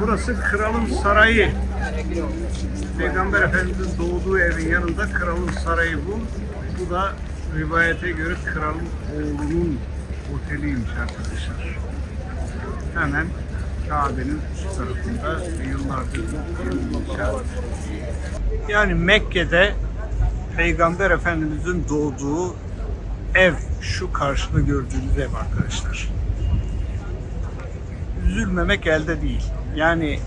Burası kralın sarayı. Peygamber Efendimiz'in doğduğu evin yanında kralın sarayı bu. Bu da rivayete göre kralın oğlunun oteliymiş arkadaşlar. Hemen Kabe'nin üst tarafında yıllardır inşaat. Yani Mekke'de Peygamber Efendimiz'in doğduğu ev şu karşıda gördüğünüz ev arkadaşlar. Üzülmemek elde değil. Yani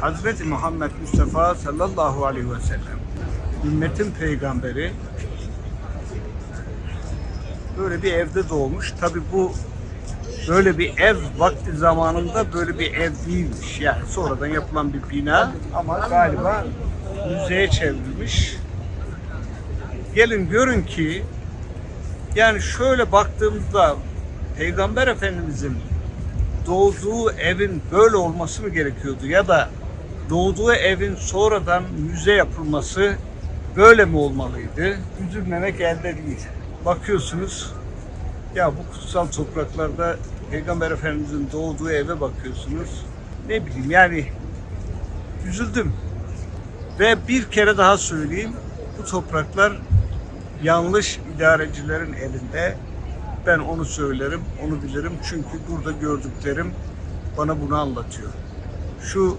Hazreti Muhammed Mustafa sallallahu aleyhi ve sellem ümmetin peygamberi böyle bir evde doğmuş. Tabi bu böyle bir ev vakti zamanında böyle bir ev değilmiş. Yani sonradan yapılan bir bina ama galiba müzeye çevrilmiş. Gelin görün ki yani şöyle baktığımızda Peygamber Efendimizin doğduğu evin böyle olması mı gerekiyordu ya da doğduğu evin sonradan müze yapılması böyle mi olmalıydı? Üzülmemek elde değil. Bakıyorsunuz ya bu kutsal topraklarda Peygamber Efendimizin doğduğu eve bakıyorsunuz. Ne bileyim yani üzüldüm. Ve bir kere daha söyleyeyim. Bu topraklar yanlış idarecilerin elinde. Ben onu söylerim, onu bilirim. Çünkü burada gördüklerim bana bunu anlatıyor. Şu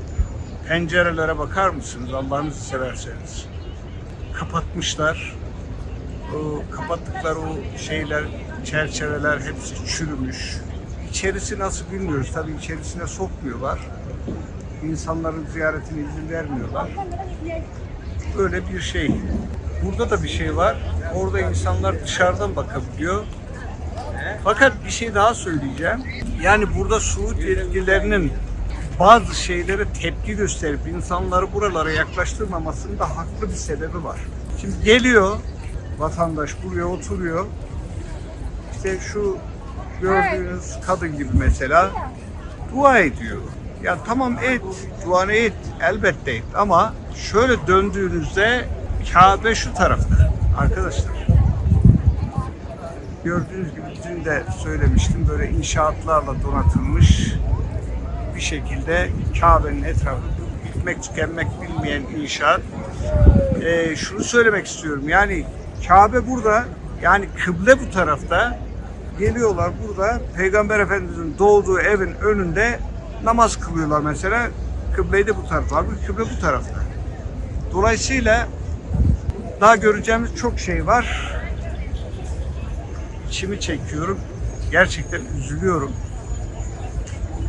pencerelere bakar mısınız Allah'ınızı severseniz? Kapatmışlar. Kapattıkları o şeyler, çerçeveler hepsi çürümüş. İçerisi nasıl bilmiyoruz. Tabii içerisine sokmuyorlar. İnsanların ziyaretine izin vermiyorlar. Böyle bir şey. Burada da bir şey var. Orada insanlar dışarıdan bakabiliyor. Fakat bir şey daha söyleyeceğim. Yani burada Suud yetkililerinin bazı şeylere tepki gösterip insanları buralara yaklaştırmamasının da haklı bir sebebi var. Şimdi geliyor vatandaş buraya oturuyor. İşte şu gördüğünüz kadın gibi mesela dua ediyor. Ya tamam et, duanı et, elbette et ama şöyle döndüğünüzde Kabe şu tarafta arkadaşlar. Gördüğünüz gibi dün de söylemiştim böyle inşaatlarla donatılmış bir şekilde Kabe'nin etrafı bitmek tükenmek bilmeyen inşaat. Ee, şunu söylemek istiyorum yani Kabe burada yani kıble bu tarafta geliyorlar burada Peygamber Efendimiz'in doğduğu evin önünde namaz kılıyorlar mesela. Kıbleyi de bu tarafta. Halbuki kıble bu tarafta. Dolayısıyla daha göreceğimiz çok şey var. İçimi çekiyorum. Gerçekten üzülüyorum.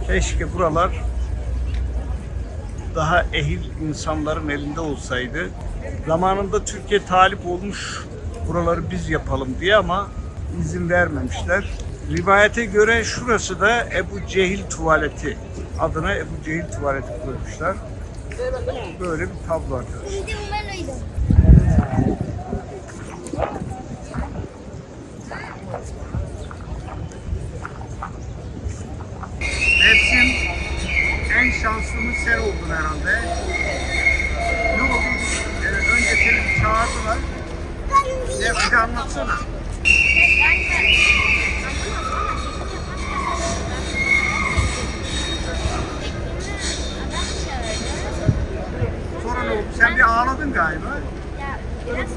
Keşke buralar daha ehil insanların elinde olsaydı. Zamanında Türkiye talip olmuş buraları biz yapalım diye ama izin vermemişler. Rivayete göre şurası da Ebu Cehil tuvaleti. Adına Ebu Cehil tuvaleti koymuşlar. Böyle bir tablo arkadaşlar. De anlatsana. Sonra ne oldu? Sen bir ağladın galiba. Ya biraz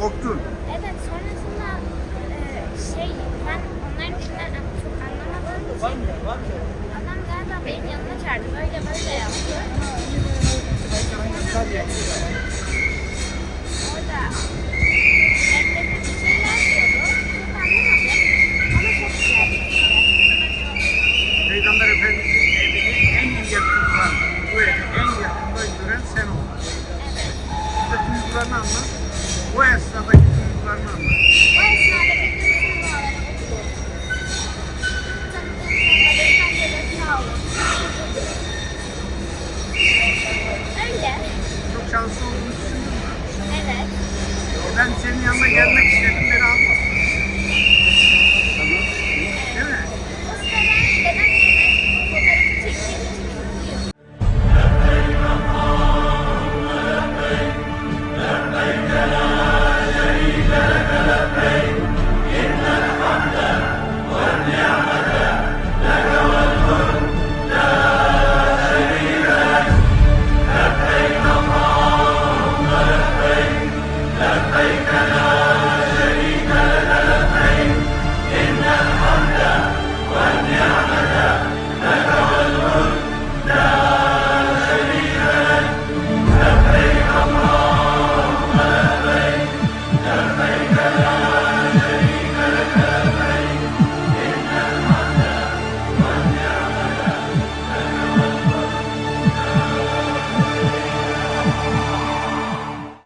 Korktun. evet sonrasında e, şey ben onların dilinden çok anlamadığım için adam galiba benim yanıma çağırdı böyle böyle yaptı. Ben. Senin yanına gelmek istedim, beni